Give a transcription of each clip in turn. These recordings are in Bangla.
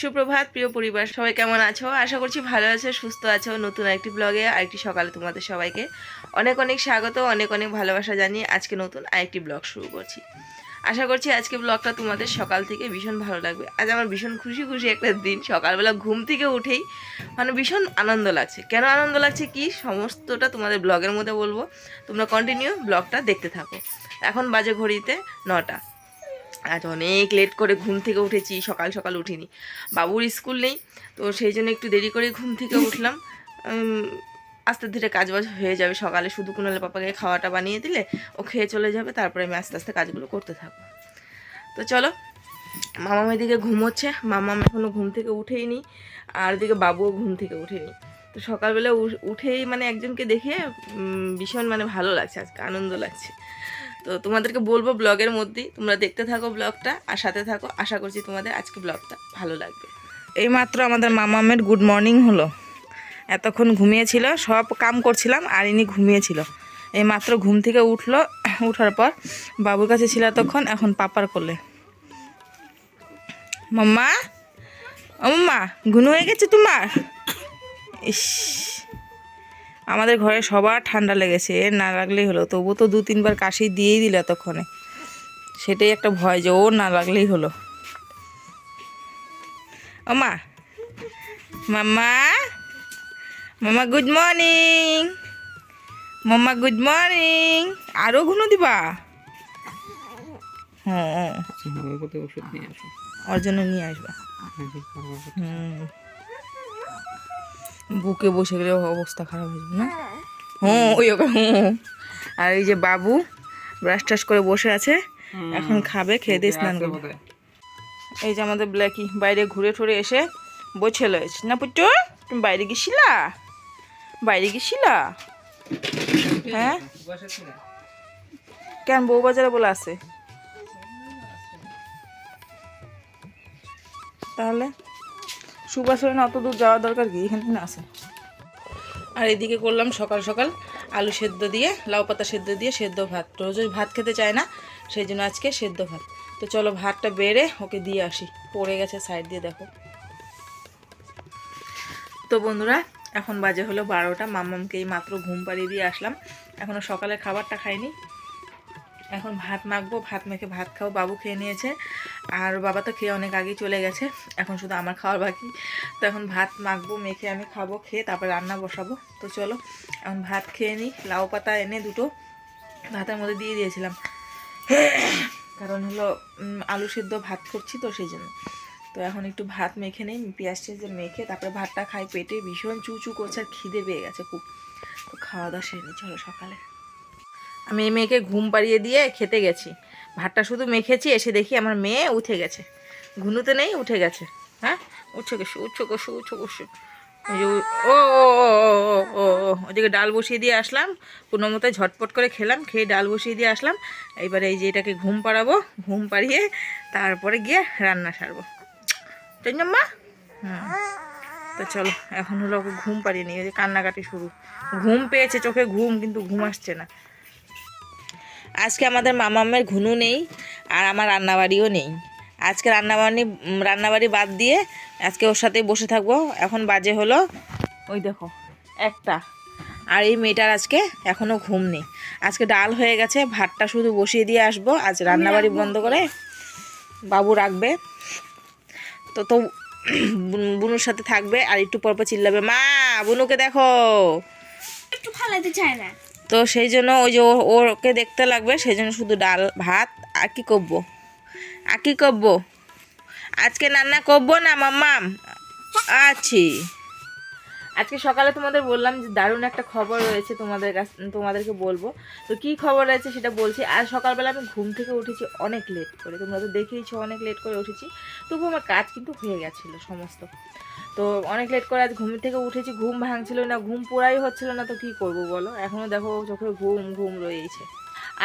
সুপ্রভাত, প্রিয় পরিবার, সবাই কেমন আছো? আশা করছি ভালো আছো, সুস্থ আছো। নতুন একটি ব্লগে আরেকটি সকালে তোমাদের সবাইকে অনেক অনেক স্বাগত, অনেক অনেক ভালোবাসা জানিয়ে আজকে নতুন আরেকটি ব্লগ শুরু করছি। আশা করছি আজকে ব্লগটা তোমাদের সকাল থেকে ভীষণ ভালো লাগবে। আজ আমার ভীষণ খুশি খুশি একটা দিন, সকালবেলা ঘুম থেকে উঠেই মানে ভীষণ আনন্দ লাগছে। কেন আনন্দ লাগছে কি? সমস্তটা তোমাদের ব্লগের মধ্যে বলব। তোমরা কন্টিনিউ ব্লগটা দেখতে থাকো। এখন বাজে ঘড়িতে নটা। আজ অনেক লেট করে ঘুম থেকে উঠেছি, সকাল সকাল উঠিনি। বাবুর স্কুল নেই, তো সেই জন্য একটু দেরি করে ঘুম থেকে উঠলাম। আস্তে ধীরে কাজবাজ হয়ে যাবে সকালে। শুধু কুনালে পাপাকে খাওয়াটা বানিয়ে দিলে, ও খেয়ে চলে যাবে, তারপরে আমি আস্তে আস্তে কাজগুলো করতে থাকব। তো চলো, মামাম এদিকে ঘুমোচ্ছে। মামাম এখনও ঘুম থেকে উঠেই নি আর এদিকে বাবুও ঘুম থেকে উঠেনি। তো সকালবেলা উঠ- উঠেই মানে একজনকে দেখে ভীষণ মানে ভালো লাগছে, আজকে আনন্দ লাগছে। তো তোমাদেরকে বলব ব্লগের মধ্যেই, তোমরা দেখতে থাকো ব্লগটা আর সাথে থাকো। আশা করছি তোমাদের আজকে ব্লগটা ভালো লাগবে। এইমাত্র আমাদের মামামের গুড মর্নিং হলো। এতক্ষণ ঘুমিয়েছিল, সব কাম করছিলাম আর ইনি ঘুমিয়েছিল। এই মাত্র ঘুম থেকে উঠল, উঠার পর বাবুর কাছে ছিল এতক্ষণ, এখন পাপার কোলে। মাম্মা? ও মাম্মা, ঘুম হয়ে গেছে তোমার? ইস। আমাদের ঘরে সবার ঠান্ডা লেগেছে এর না লাগলেই হলো। তবু তো দু তিনবার কাশি দিয়েই দিল এতক্ষণে। সেটাই একটা ভয় যে ওর না লাগলেই হলো। ও মা মাম্মা মামা good morning. Mamma good morning. আরও ঘুনো দিবা? হ্যাঁ। আমার ওষুধ নিয়ে আসো। ওর জন্য নিয়ে আসবা। হুম। বুকে বসে গেলে অবস্থা খারাপ হয়ে যাবে না? হুম ওই হুম আর এই যে বাবু ব্রাশ টাশ করে বসে আছে এখন খাবে খেয়ে দিয়ে স্নান করবে। এই যে আমাদের ব্ল্যাকি বাইরে ঘুরে ঠুরে এসে বসে লয়েছে না পুট্টু তুমি বাইরে গেছিলা? বাইরে গেছিলা? হ্যাঁ? কেন বউ বাজারে বলে আছে? তাহলে? সুবাসনে অত দূর যাওয়া দরকার কি? এখানে না আছে। আর এদিকে করলাম সকাল সকাল আলু সেদ্ধ দিয়ে, লাউ পাতা সেদ্ধ দিয়ে সেদ্ধ ভাত। রোজ ভাত খেতে চায় না, সেই জন্য আজকে সেদ্ধ ভাত। তো চলো ভাতটা বেড়ে ওকে দিয়ে আসি। পড়ে গেছে সাইড দিয়ে, দেখো। তো বন্ধুরা, এখন বাজে হলো বারোটা। মামামকে এই মাত্র ঘুম পাড়িয়ে দিয়ে আসলাম। এখনও সকালের খাবারটা খাইনি। এখন ভাত মাখবো, ভাত মেখে ভাত খাব, বাবু খেয়ে নিয়েছে। আর বাবা তো খেয়ে অনেক আগেই চলে গেছে, এখন শুধু আমার খাওয়ার বাকি। তো এখন ভাত মাখবো, মেখে আমি খাব, খেয়ে তারপর রান্না বসাবো। তো চলো, এখন ভাত খেয়ে নিই, লাউ পাতা এনে দুটো ভাতের মধ্যে দিয়ে দিয়েছিলাম। কারণ হলো আলু সেদ্ধ ভাত করছি তো সেই জন্য। তো এখন একটু ভাত মেখে নিই, পেঁয়াজ টেঁয়াজ মেখে তারপরে ভাতটা খাই, পেটে ভীষণ চুচু করছে আর খিদে পেয়ে গেছে খুব। তো খাওয়া দাওয়া সেরে চলো সকালে। আমি এই মেয়েকে ঘুম পাড়িয়ে দিয়ে খেতে গেছি। ভাতটা শুধু মেখেছি, এসে দেখি আমার মেয়ে উঠে গেছে। ঘুনুতে নেই, উঠে গেছে। হ্যাঁ? উঠছে কষু উঠছে কষু উঠছে কসু। ও ও ওদিকে ডাল বসিয়ে দিয়ে আসলাম। কোনো মতো ঝটপট করে খেলাম, খেয়ে ডাল বসিয়ে দিয়ে আসলাম। এইবারে এই যে এটাকে ঘুম পাড়াবো, ঘুম পাড়িয়ে তারপরে গিয়ে রান্না সারবো। তাই মা তো চলো, এখন হলো ওকে ঘুম পাড়িয়ে নিই কান্নাকাটি শুরু। ঘুম পেয়েছে, চোখে ঘুম, কিন্তু ঘুম আসছে না। আজকে আমাদের মামামের ঘুনু নেই আর আমার রান্নাবাড়িও নেই। আজকে রান্নাবাড়ি রান্নাবাড়ি বাদ দিয়ে আজকে ওর সাথেই বসে থাকব। এখন বাজে হলো ওই দেখো একটা। আর এই মেয়েটার আজকে এখনও ঘুম নেই। আজকে ডাল হয়ে গেছে ভাতটা শুধু বসিয়ে দিয়ে আসব। আজ রান্নাবাড়ি বন্ধ করে বাবু রাখবে। তো তো বুন- বুনুর সাথে থাকবে আর একটু পর পর চিল্লাবে। মা বুনুকে দেখো। একটু ফালাতে চায় না। তো সেই জন্য ওই যে ওকে দেখতে লাগবে, সেই জন্য শুধু ডাল, ভাত, আর কি করব? আর কি করব? আজকে রান্না করব না, মাম্মাম? আছি। আজকে সকালে তোমাদের বললাম যে দারুণ একটা খবর রয়েছে তোমাদের কাছে, তোমাদেরকে বলব। তো কি খবর রয়েছে সেটা বলছি আর সকালবেলা আমি ঘুম থেকে উঠেছি অনেক লেট করে। তোমরা তো দেখেইছো অনেক লেট করে উঠেছি। তবু আমার কাজ কিন্তু হয়ে গেছিল সমস্ত। তো অনেক লেট করে আজ ঘুম থেকে উঠেছি, ঘুম ভাঙছিল না, ঘুম পুরাই হচ্ছিল না, তো কি করব বলো? এখনও দেখো চোখে ঘুম ঘুম রয়েছে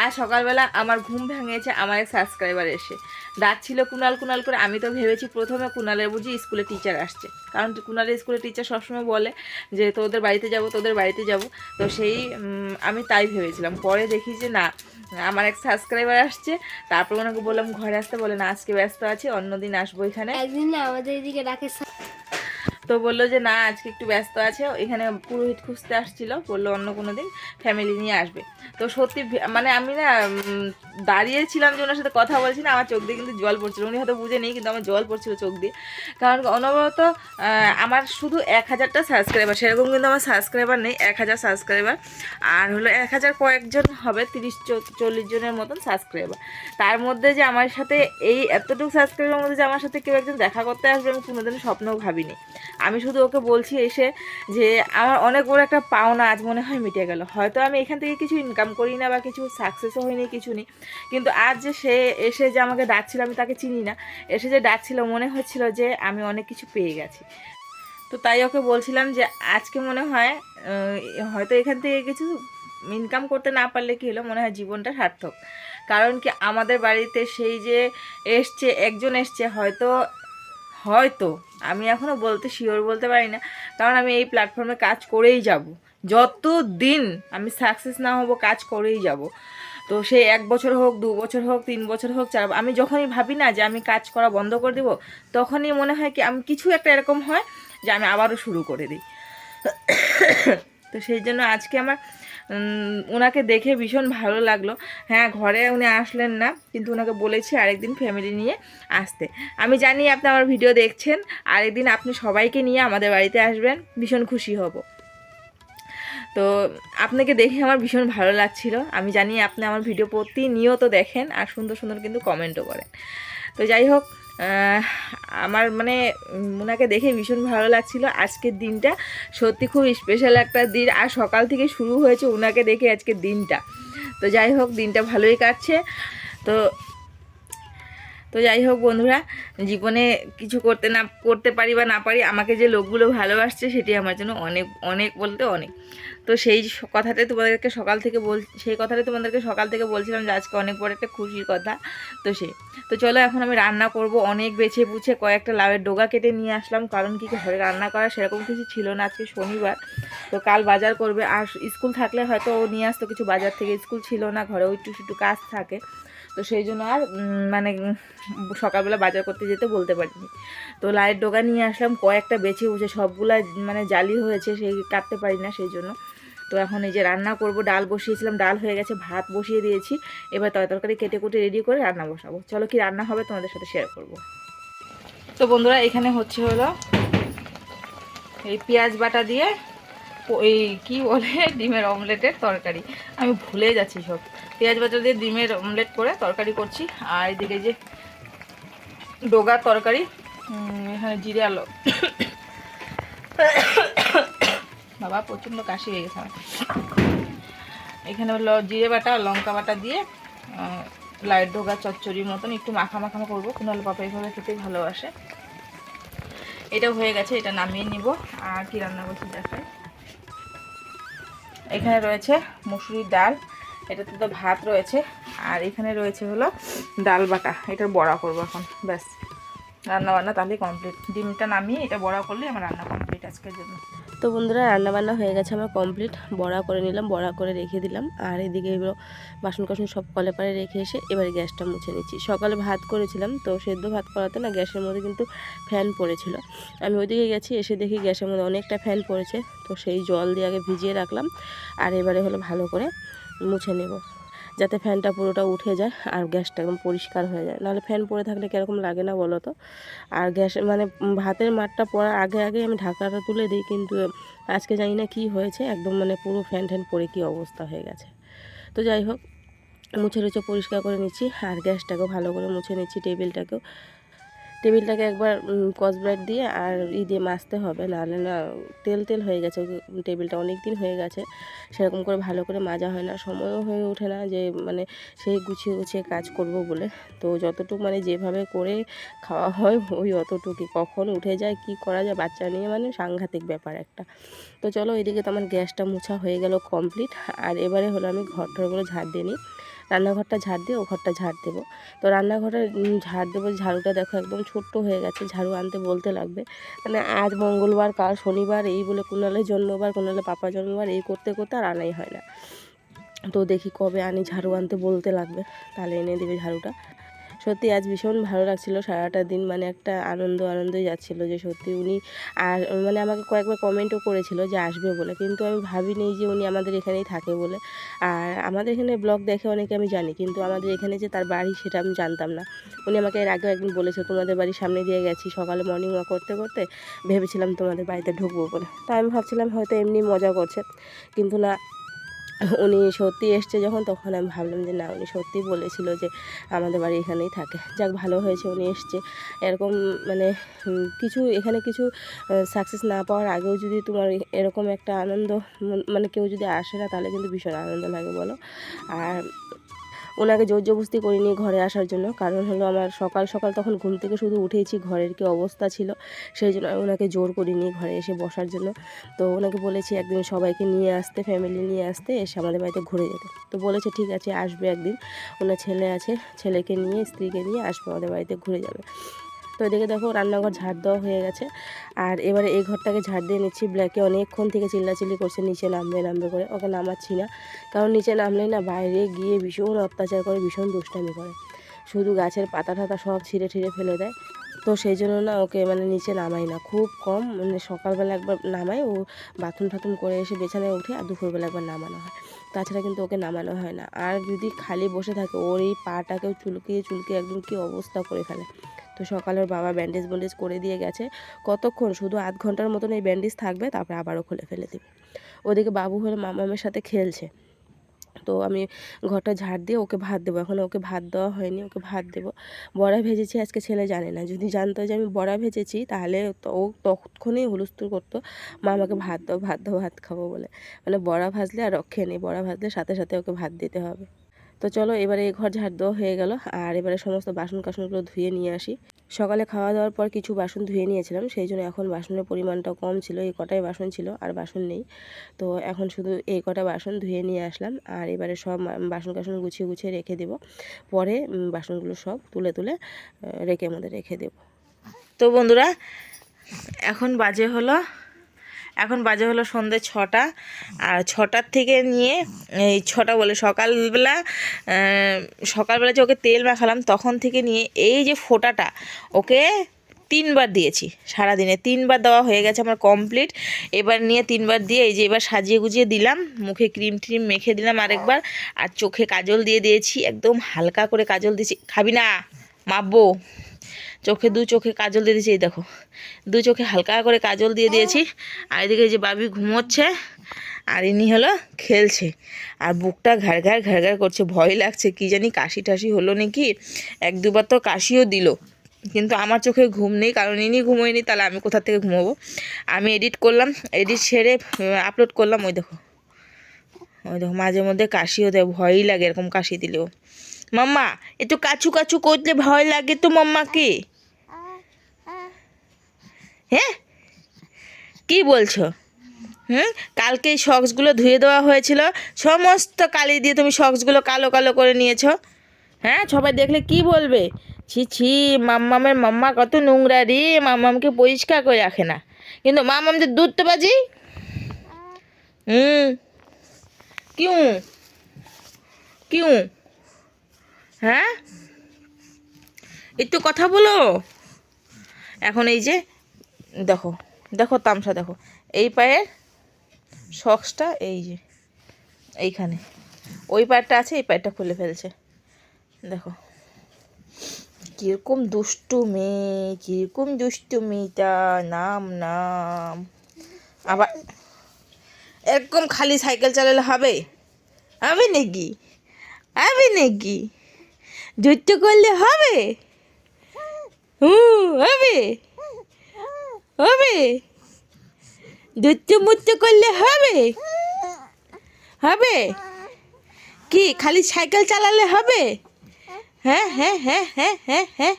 আর সকালবেলা আমার ঘুম ভেঙেছে আমার এক সাবস্ক্রাইবার এসে। ডাকছিল কুনাল কুনাল করে, আমি তো ভেবেছি প্রথমে কুনালের বুঝি স্কুলে টিচার আসছে। কারণ কুনালের স্কুলে টিচার সবসময় বলে যে, তোদের বাড়িতে যাব, তোদের বাড়িতে যাব। তো সেই আমি তাই ভেবেছিলাম। পরে দেখি যে, না, আমার এক সাবস্ক্রাইবার আসছে। তারপর ওনাকে বললাম, ঘরে আসতে বলে না, আজকে ব্যস্ত আছি, অন্যদিন আসব এখানে। একদিন আমাদের এদিকে রাকেশ তো বলল যে, না, আজকে একটু ব্যস্ত আছে। এখানে পুরোহিত খুঁজতে আসছিল। বলল, অন্য কোনো দিন ফ্যামিলি নিয়ে আসবে। তো সত্যি মানে আমি না দাঁড়িয়েছিলাম যে ওনার সাথে কথা বলছি না, আমার চোখ দিয়ে কিন্তু জল পড়ছিল। উনি হয়তো বুঝে নেই, কিন্তু আমার জল পড়ছিল চোখ দিয়ে। কারণ অনবরত আমার শুধু এক হাজারটা সাবস্ক্রাইবার সেরকম কিন্তু আমার সাবস্ক্রাইবার নেই, এক হাজার সাবস্ক্রাইবার আর হলো এক হাজার কয়েকজন হবে, তিরিশ চল্লিশ জনের মতন সাবস্ক্রাইবার তার মধ্যে যে আমার সাথে এই এতটুকু সাবস্ক্রাইবার মধ্যে যে আমার সাথে কেউ একজন দেখা করতে আসবে, আমি কোনোদিনও স্বপ্নও ভাবিনি। আমি শুধু ওকে বলছি এসে যে আমার অনেক বড় একটা পাওনা আজ মনে হয় মিটে গেল। হয়তো আমি এখান থেকে কিছু ইনকাম করি না বা কিছু সাকসেসও হয়নি, কিছু নেই। কিন্তু আজ যে সে এসে যে আমাকে ডাকছিল, আমি তাকে চিনি না। এসে যে ডাকছিল, মনে হচ্ছিল যে আমি অনেক কিছু পেয়ে গেছি। তো তাই ওকে বলছিলাম যে আজকে মনে হয় হয়তো এখান থেকে কিছু ইনকাম করতে না পারলে কি হলো? মনে হয় জীবনটা সার্থক। কারণ কি আমাদের বাড়িতে সেই যে এসছে, একজন এসছে, হয়তো হয়তো আমি এখনও বলতে শিওর বলতে পারি না। কারণ আমি এই প্ল্যাটফর্মে কাজ করেই যাব। যত দিন আমি সাকসেস না হব, কাজ করেই যাব। তো সে এক বছর হোক, দু বছর হোক, তিন বছর হোক, চার আমি যখনই ভাবি না যে আমি কাজ করা বন্ধ করে দেবো, তখনই মনে হয় কি আমি কিছু একটা এরকম হয় যে আমি আবারও শুরু করে দিই। তো সেই জন্য আজকে আমার ওনাকে দেখে ভীষণ ভালো লাগল। হ্যাঁ ঘরে উনি আসলেন না, কিন্তু ওনাকে বলেছি আরেকদিন ফ্যামিলি নিয়ে আসতে। আমি জানি আপনি আমার ভিডিও দেখছেন, আরেকদিন আপনি সবাইকে নিয়ে আমাদের বাড়িতে আসবেন, ভীষণ খুশি হব। তো আপনাকে দেখে আমার ভীষণ ভালো লাগছিল। আমি জানি আপনি আমার ভিডিও প্রতিনিয়ত দেখেন আর সুন্দর সুন্দর কিন্তু কমেন্টও করেন। তো যাই হোক আমার মানে ওনাকে দেখে ভীষণ ভালো লাগছিল। আজকের দিনটা সত্যি খুব স্পেশাল একটা দিন। আর সকাল থেকে শুরু হয়েছে ওনাকে দেখে আজকের দিনটা। তো যাই হোক, দিনটা ভালোই কাটছে। তো তো যাই হোক বন্ধুরা জীবনে কিছু করতে না, করতে পারি বা না পারি, আমাকে যে লোকগুলো ভালোবাসছে সেটি আমার জন্য অনেক অনেক বলতে অনেক। তো সেই কথাটাই তোমাদেরকে সকাল থেকে বল, সেই কথাটাই তোমাদেরকে সকাল থেকে বলছিলাম যে আজকে অনেক বড় একটা খুশির কথা। তো সে, তো চলো এখন আমি রান্না করব, অনেক বেছে বুছে কয়েকটা লাউয়ের ডোগা কেটে নিয়ে আসলাম, কারণ কি ঘরে রান্না করা সেরকম কিছু ছিল না আজকে শনিবার। তো কাল বাজার করবে, আর স্কুল থাকলে হয়তো ও নিয়ে আসতো কিছু বাজার থেকে, স্কুল ছিল না ঘরে ওই একটু কাজ থাকে। তো সেই জন্য আর মানে সকালবেলা বাজার করতে যেতে বলতে পারিনি। তো লাইয়ের ডোগা নিয়ে আসলাম, কয়েকটা বেছে বুঝে সবগুলা মানে জালি হয়েছে, সেই কাটতে পারি না সেই জন্য। তো এখন এই যে রান্না করব, ডাল বসিয়েছিলাম, ডাল হয়ে গেছে, ভাত বসিয়ে দিয়েছি। এবার তরকারি কেটে কুটে রেডি করে রান্না বসাবো। চলো কি রান্না হবে তোমাদের সাথে শেয়ার করব। তো বন্ধুরা, এখানে হচ্ছে হলো এই পেঁয়াজ বাটা দিয়ে ওই কি বলে, ডিমের অমলেটের তরকারি। আমি ভুলে যাচ্ছি সব। পেঁয়াজ বাটা দিয়ে ডিমের অমলেট করে তরকারি করছি। আর এদিকে যে ডোগার তরকারি এখানে জিরে, আলো। বাবা, প্রচণ্ড কাশি হয়ে গেছে এখানে হলো জিরে বাটা, লঙ্কা বাটা দিয়ে লাইট ডোগা চচ্চড়ির মতন একটু মাখা মাখা করব কুনাল পাপা এইভাবে খেতে ভালোবাসে। এটা হয়ে গেছে, এটা নামিয়ে নিব। আর কি রান্না করছি দেখাই। এখানে রয়েছে মুসুরির ডাল। এটাতে তো ভাত রয়েছে। আর এখানে রয়েছে হলো ডাল বাটা এটার বড়া করব এখন, ব্যাস। রান্না বান্না তাহলে কমপ্লিট ডিমটা নামিয়ে এটা বড়া করলে আমার রান্না কমপ্লিট আজকের জন্য। তো বন্ধুরা, রান্নাবান্না হয়ে গেছে আমার কমপ্লিট বড়া করে নিলাম, বড়া করে রেখে দিলাম। আর এদিকে এগুলো বাসন কাসন সব কলে পারে রেখে এসে এবার গ্যাসটা মুছে নিচ্ছি। সকালে ভাত করেছিলাম, তো সেদ্ধ ভাত করাতে না গ্যাসের মধ্যে কিন্তু ফ্যান পড়েছিল। আমি ওইদিকে গেছি, এসে দেখি গ্যাসের মধ্যে অনেকটা ফ্যান পড়েছে, তো সেই জল দিয়ে আগে ভিজিয়ে রাখলাম। আর এবারে হলো ভালো করে মুছে নেব। যাতে ফ্যানটা পুরোটা উঠে যায় আর গ্যাসটা একদম পরিষ্কার হয়ে যায়। নাহলে ফ্যান পড়ে থাকলে কীরকম লাগে না বলো তো? আর গ্যাস মানে ভাতের মাঠটা পড়ার আগে আগে আমি ঢাকাটা তুলে দিই কিন্তু আজকে জানি না কী হয়েছে, একদম মানে পুরো ফ্যান ট্যান পরে কী অবস্থা হয়ে গেছে। তো যাই হোক, মুছে রুচে পরিষ্কার করে নিচ্ছি আর গ্যাসটাকেও ভালো করে মুছে নিচ্ছি, টেবিলটাকেও। টেবিলটাকে একবার কসব্রাইট দিয়ে আর ই দিয়ে মাজতে হবে। নাহলে না, তেল তেল হয়ে গেছে টেবিলটা। অনেক দিন হয়ে গেছে, সেরকম করে ভালো করে মাজা হয় না। সময়ও হয়ে ওঠে না যে মানে সেই গুছিয়ে গুছিয়ে কাজ করব বলে। তো যতটুকু মানে যেভাবে করে খাওয়া হয়, ওই অতটুকু কখন উঠে যায়, কি করা যায়, বাচ্চা নিয়ে মানে সাংঘাতিক ব্যাপার একটা। তো চলো, এদিকে তো আমার গ্যাসটা মোছা হয়ে গেল কমপ্লিট। আর এবারে হলো আমি ঘর টরগুলো ঝাড় দিয়ে নিই। রান্নাঘরটা ঝাড় দিয়ে ও ঘরটা ঝাড় দেবো। তো রান্নাঘরে ঝাড় দেবো ঝাড়ুটা দেখো একদম ছোট্ট হয়ে গেছে, ঝাড়ু আনতে বলতে লাগবে। মানে আজ মঙ্গলবার, কাল শনিবার, এই বলে কোনালে জন্মবার, কোনালে পাপা জন্মবার, এই করতে করতে আর আনাই হয় না। তো দেখি কবে আনি ঝাড়ু আনতে বলতে লাগবে, তাহলে এনে দেবে ঝাড়ুটা। সত্যি আজ ভীষণ ভালো লাগছিল সারাটা দিন মানে একটা আনন্দ, আনন্দই যাচ্ছিল যে সত্যি উনি আর মানে আমাকে কয়েকবার কমেন্টও করেছিল যে আসবে বলে, কিন্তু আমি ভাবিনি যে উনি আমাদের এখানেই থাকে বলে। আর আমাদের এখানে ব্লগ দেখে অনেকে আমি জানি, কিন্তু আমাদের এখানে যে তার বাড়ি সেটা আমি জানতাম না। উনি আমাকে এর আগেও একদিন বলেছে, তোমাদের বাড়ির সামনে দিয়ে গেছি সকালে মর্নিং ওয়াক করতে করতে ভেবেছিলাম তোমাদের বাড়িতে ঢুকবো বলে। তা আমি ভাবছিলাম হয়তো এমনি মজা করছে, কিন্তু না উনি সত্যি এসছে যখন, তখন আমি ভাবলাম যে না, উনি সত্যি বলেছিল যে আমাদের বাড়ি এখানেই থাকে। যাক, ভালো হয়েছে, উনি এসছে। এরকম মানে কিছু, এখানে কিছু সাকসেস না পাওয়ার আগেও যদি তোমার এরকম একটা আনন্দ মন- কেউ যদি আসে না, তাহলে কিন্তু ভীষণ আনন্দ লাগে, বলো। আর ওনাকে জোর জবস্তি করিনি ঘরে আসার জন্য। কারণ হলো আমার সকাল সকাল তখন ঘুম থেকে শুধু উঠেছি ঘরের কি অবস্থা ছিল সেই জন্য আমি ওনাকে জোর করিনি ঘরে এসে বসার জন্য। তো ওনাকে বলেছি একদিন সবাইকে নিয়ে আসতে ফ্যামিলি নিয়ে আসতে, এসে আমাদের বাড়িতে ঘুরে যেতে। তো বলেছে, ঠিক আছে, আসবে একদিন। ওনার ছেলে আছে, ছেলেকে নিয়ে, স্ত্রীকে নিয়ে আসবে, আমাদের বাড়িতে ঘুরে যাবে। তো এদিকে দেখো রান্নাঘর ঝাড় দেওয়া হয়ে গেছে। আর এবারে এই ঘরটাকে ঝাড় দিয়ে নিচ্ছি ব্ল্যাকে অনেকক্ষণ থেকে চিল্লাচিল্লি করছে, নিচে নামবে নামবে করে। ওকে নামাচ্ছি না, কারণ নিচে নামলে না বাইরে গিয়ে ভীষণ অত্যাচার করে, ভীষণ দুষ্টামি করে। শুধু গাছের পাতা টাতা সব ছিঁড়ে ছিঁড়ে ফেলে দেয়। তো সেই জন্য না ওকে মানে নিচে নামাই না, খুব কম। মানে সকালবেলা একবার নামাই, ও বাথরুম টাথরুম করে এসে বেছানায় উঠে আর দুপুরবেলা একবার নামানো হয়। তাছাড়া কিন্তু ওকে নামানো হয় না। আর যদি খালি বসে থাকে, ওর এই পাটাকেও চুলকিয়ে চুলকিয়ে একদম কী অবস্থা করে ফেলে। তো সকালে ওর বাবা ব্যান্ডেজ ব্যান্ডেজ করে দিয়ে গেছে। কতক্ষণ? শুধু আধ ঘণ্টার মতন এই ব্যান্ডেজ থাকবে, তারপরে আবারও খুলে ফেলে দেবে। ওদিকে বাবু হলে মামামের সাথে খেলছে। তো আমি ঘরটা ঝাড় দিয়ে ওকে ভাত দেবো। এখন ওকে ভাত দেওয়া হয়নি, ওকে ভাত দেবো। বড়া ভেজেছি, আজকে ছেলে জানে না। যদি জানতো যে আমি বড়া ভেজেছি, তাহলে ও তখনই হুলস্থুল করতো মা আমাকে ভাত দাও ভাত দাও, ভাত খাব বলে। মানে বড়া ভাজলে আর রক্ষে নেই। বড়া ভাজলে সাথে সাথে ওকে ভাত দিতে হবে। তো চলো এবারে ঘর ঝাড় দেওয়া হয়ে গেল। আর এবারে সমস্ত বাসন কাসনগুলো ধুয়ে নিয়ে আসি। সকালে খাওয়া দাওয়ার পর কিছু বাসন ধুয়ে নিয়েছিলাম, সেই জন্য এখন বাসনের পরিমাণটা কম ছিল, এই কটাই বাসন ছিল আর বাসন নেই। তো এখন শুধু এই কটা বাসন ধুয়ে নিয়ে আসলাম আর এবারে সব বাসন কাসন গুছিয়ে গুছিয়ে রেখে দেবো। পরে বাসনগুলো সব তুলে তুলে রেকের মধ্যে রেখে দেবো। তো বন্ধুরা, এখন বাজে হলো এখন বাজে হলো সন্ধ্যে ছটা। আর ছটার থেকে নিয়ে এই ছটা বলে সকালবেলা সকালবেলা যে ওকে তেল মাখালাম, তখন থেকে নিয়ে এই যে ফোঁটাটা, ওকে তিনবার দিয়েছি সারাদিনে। তিনবার দেওয়া হয়ে গেছে আমার কমপ্লিট এবার নিয়ে তিনবার দিয়ে এই যে এবার সাজিয়ে গুজিয়ে দিলাম, মুখে ক্রিম ট্রিম মেখে দিলাম আরেকবার। আর চোখে কাজল দিয়ে দিয়েছি, একদম হালকা করে কাজল দিয়েছি। খাবি না মাপবো চোখে দু চোখে কাজল দিয়ে দিয়েছি, এই দেখো। দু চোখে হালকা করে কাজল দিয়ে দিয়েছি। আর এদিকে যে বাবি ঘুমোচ্ছে, আর ইনি হলো খেলছে। আর বুকটা ঘাড় ঘাড় ঘাড় ঘাড় করছে, ভয় লাগছে, কি জানি কাশি টাশি হলো নাকি? এক দুবার তো কাশিও দিল। কিন্তু আমার চোখে ঘুম নেই, কারণ ইনি ঘুমোয়নি, তাহলে আমি কোথা থেকে ঘুমোবো? আমি এডিট করলাম এডিট সেরে আপলোড করলাম, ওই দেখো। ওই দেখো, মাঝে মধ্যে কাশিও দেয়, ভয়ই লাগে এরকম কাশি দিলেও। মাম্মা, একটু কাছু কাছু করলে ভয় লাগে তো মাম্মাকে। হ্যাঁ? কি বলছো? হুম? কালকে সক্সগুলো ধুয়ে দেওয়া হয়েছিল। সমস্ত কালি দিয়ে তুমি সক্সগুলো কালো কালো করে নিয়েছো। হ্যাঁ? সবাই দেখলে কি বলবে? ছি ছি, মাম্মামের মাম্মা কত নোংরা রে। মাম্মামকে পরিষ্কার করে রাখে না। কিন্তু মাম্মাম যে দুধ তো বাজি হুম। কিউ? কিউ? হ্যাঁ? একটু কথা বলো। এখন এই যে দেখো দেখো তামসা, দেখো। এই পায়ের সক্সটা এই যে, এইখানে। ওই পায়েরটা আছে, এই পায়েরটা খুলে ফেলছে। দেখো, কীরকম দুষ্টু মেয়ে, কীরকম দুষ্টু মেয়েটা নাম নাম। আবার এরকম খালি সাইকেল চালালে হবে? হবে নাকি? হবে নাকি? ধৈর্য করলে হবে? হুম, হবে। হবে ধৈর্য মুর্য করলে হবে হবে কি খালি সাইকেল চালালে হবে হ্যাঁ হ্যাঁ হ্যাঁ হ্যাঁ হ্যাঁ হ্যাঁ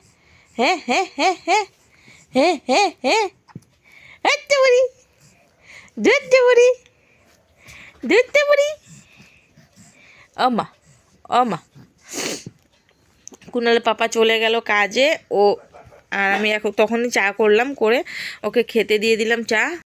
হ্যাঁ হ্যাঁ হ্যাঁ হ্যাঁ হ্যাঁ হ্যাঁ হ্যাঁ ধরতে পারি ধরতে পারি ধরতে পারি অমা অমা কুনালের পাপা চলে গেল কাজে ও আর আমি এখন তখনই চা করলাম করে ওকে খেতে দিয়ে দিলাম চা।